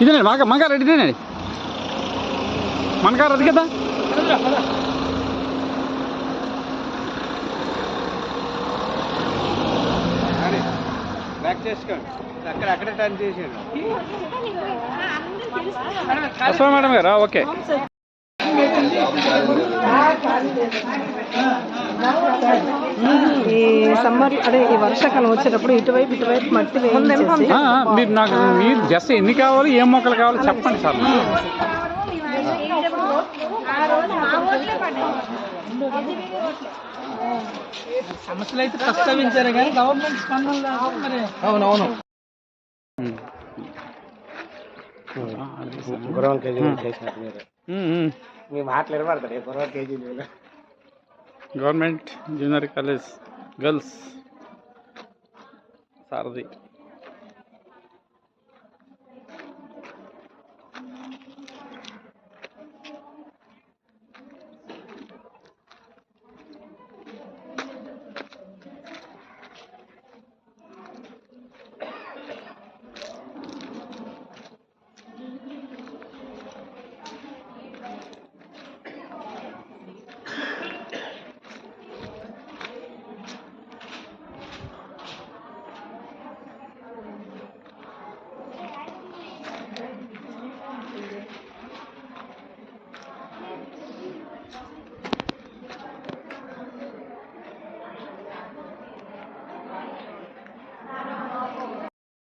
ಇದನ್ನೇ ಮಗ ಮಂಗಾರ ಹಿಡಿದೇನೆ ಮಣ್ಗಾರ ಅದಕ್ಕೆ బ్యాక్ చేసుకోండి. అక్కడ అక్కడే టర్న్ చేసాడు వస్తావా మేడం గారు? ఓకే. ఈ సమ్మర్ అదే ఈ వర్షాకాలం వచ్చేటప్పుడు ఇటువైపు ఇటువైపు మట్టి మీరు నాకు మీరు జస్ట్ ఎన్ని కావాలి ఏం మొక్కలు కావాలో చెప్పండి సార్. సమస్యలు అయితే ప్రస్తావించారు కానీ గవర్నమెంట్ స్పందన లేకపోతే మరి అవునవును ఉమ్. ఆ, అది సార్. గుర్రం కేజీ చేసినట్టు మీరు ఉమ్, ఉమ్. మీ మాటలు వినబడతాయి గుర్రం KG government junior college girls సారథి